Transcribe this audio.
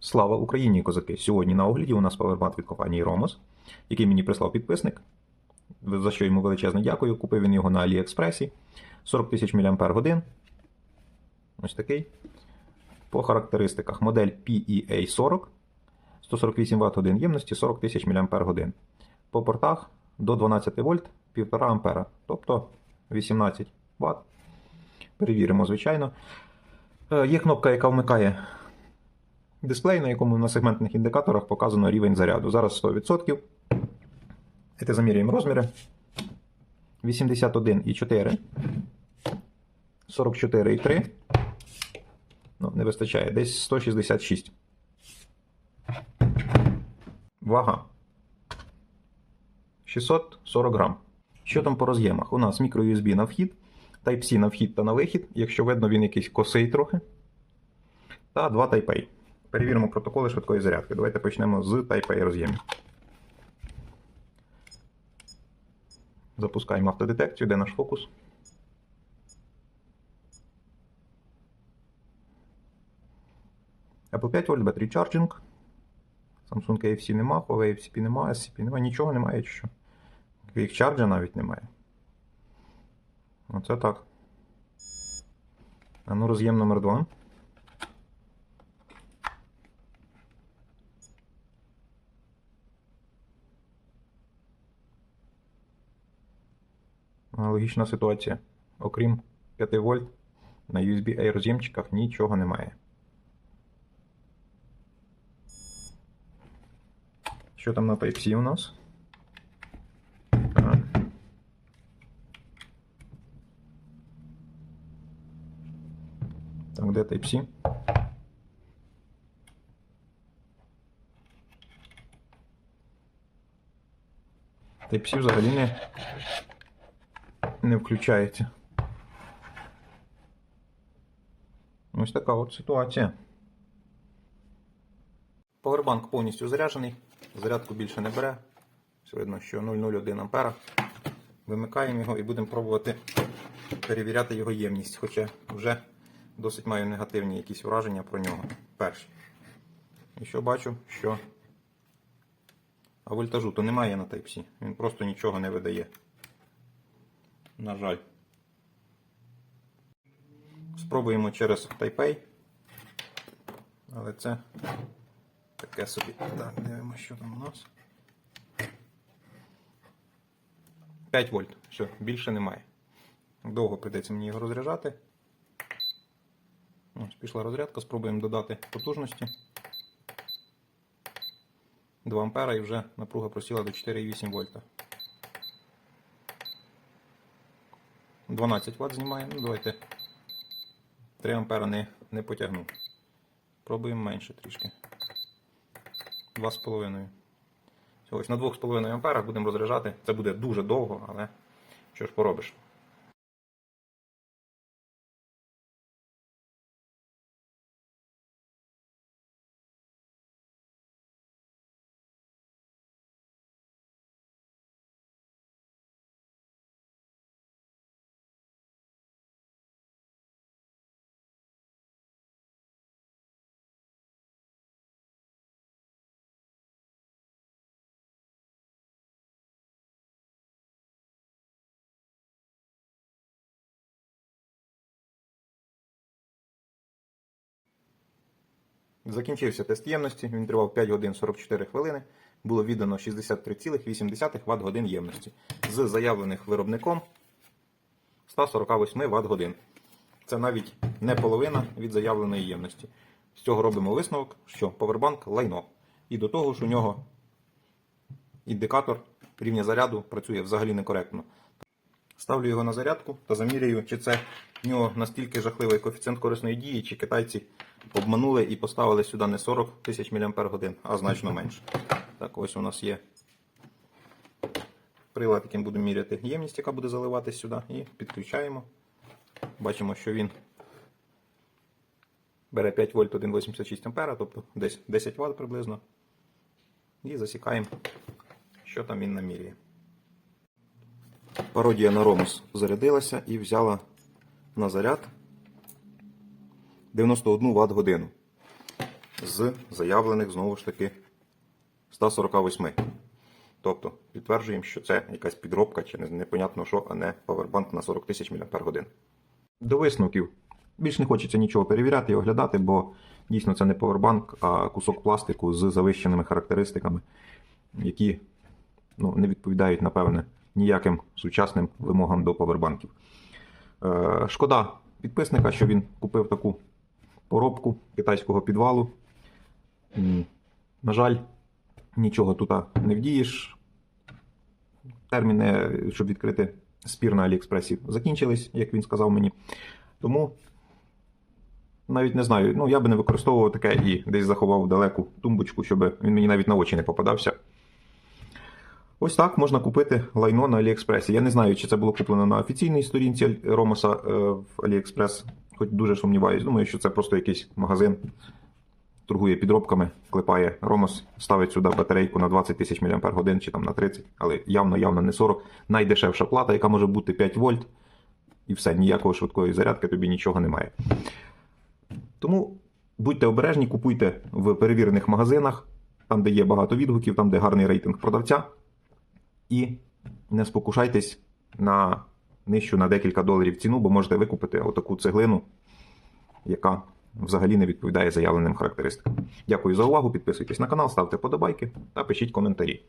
Слава Україні, козаки! Сьогодні на огляді у нас павербанк від компанії Romos, який мені прислав підписник, за що йому величезне дякую. Купив він його на AliExpress. 40 тисяч мАч. Ось такий. По характеристиках модель PEA40, 148 Вт годин ємності, 40 тисяч мАч. По портах до 12 вольт 1,5 А, тобто 18 Вт. Перевіримо, звичайно. Е, Є кнопка, яка вмикає дисплей, на якому на сегментних індикаторах показано рівень заряду. Зараз 100%. Це замірюємо розміри. 81,4. 44,3. Ну, не вистачає. Десь 166. Вага. 640 грам. Що там по роз'ємах? У нас мікро-USB на вхід, Type-C на вхід та на вихід. Якщо видно, він якийсь косий трохи. Та два Type-A. Перевіримо протоколи швидкої зарядки. Давайте почнемо з Type-A роз'ємів. Запускаємо автодетекцію, де наш фокус. Apple 5 вольт, Battery Charging. Samsung AFC нема, Huawei FCP нема, SCP нема, нічого немає чи що. Quick Charge навіть немає. Оце так. А ну роз'єм номер 2. Логічна ситуація. Окрім 5 вольт, на USB A роз'ємчиках нічого немає. Що там на Type-C у нас? Так, де Type-C? Type-C взагалі не, не включається. Ось така от ситуація. Повербанк повністю заряджений, зарядку більше не бере. Все видно, що 0,01 А. Вимикаємо його і будемо пробувати перевіряти його ємність, хоча вже досить маю негативні якісь враження про нього. Перші. І що бачу, що а вольтажу то немає на Type-C. Він просто нічого не видає. На жаль. Спробуємо через Type-A. Але це таке собі. Так, дивимося, що там у нас. 5 вольт. Все, більше немає. Довго прийдеться мені його розряджати. Ось пішла розрядка, спробуємо додати потужності. 2 ампера і вже напруга просіла до 4,8 вольта. 12 Вт знімає. Ну, давайте 3 А не, не потягну. Пробуємо менше трішки. 2,5. Ось на 2,5 А будемо розряджати. Це буде дуже довго, але що ж поробиш. Закінчився тест ємності, він тривав 5 годин 44 хвилини. Було віддано 63,8 Вт годин ємності з заявлених виробником 148 Вт годин. Це навіть не половина від заявленої ємності. З цього робимо висновок, що повербанк лайно. І до того ж у нього індикатор рівня заряду працює взагалі некоректно. Ставлю його на зарядку та замірюю, чи це в нього настільки жахливий коефіцієнт корисної дії, чи китайці обманули і поставили сюди не 40 тисяч мАч, а значно менше. Так, ось у нас є прилад, яким будемо міряти ємність, яка буде заливатись сюди, і підключаємо. Бачимо, що він бере 5 вольт 1,86 А, тобто десь 10 Вт приблизно. І засікаємо, що там він намірює. Пародія на Ромус зарядилася і взяла на заряд 91 Вт годину. з заявлених знову ж таки 148. Тобто підтверджуємо, що це якась підробка чи непонятно що, а не павербанк на 40 тисяч мАч. До висновків. Більш не хочеться нічого перевіряти і оглядати, бо дійсно це не павербанк, а кусок пластику з завищеними характеристиками, які ну, не відповідають, напевне, ніяким сучасним вимогам до павербанків. Е, шкода підписника, що він купив таку поробку китайського підвалу. На жаль, нічого тут не вдієш. Терміни, щоб відкрити спір на Аліекспресі, закінчились, як він сказав мені. Тому навіть не знаю, ну я би не використовував таке і десь заховав далеку тумбочку, щоб він мені навіть на очі не попадався. Ось так можна купити лайно на Аліекспресі. Я не знаю, чи це було куплено на офіційній сторінці Ромоса е, в Аліекспрес, хоч дуже сумніваюсь. Думаю, що це просто якийсь магазин, торгує підробками, клепає Ромос, ставить сюди батарейку на 20 тисяч мАч чи там на 30, але явно, явно не 40. Найдешевша плата, яка може бути 5 вольт, і все, ніякої швидкої зарядки тобі нічого немає. Тому будьте обережні, купуйте в перевірених магазинах, там, де є багато відгуків, там, де гарний рейтинг продавця. І не спокушайтесь на нижчу на декілька доларів ціну, бо можете викупити отаку цеглину, яка взагалі не відповідає заявленим характеристикам. Дякую за увагу. Підписуйтесь на канал, ставте подобайки та пишіть коментарі.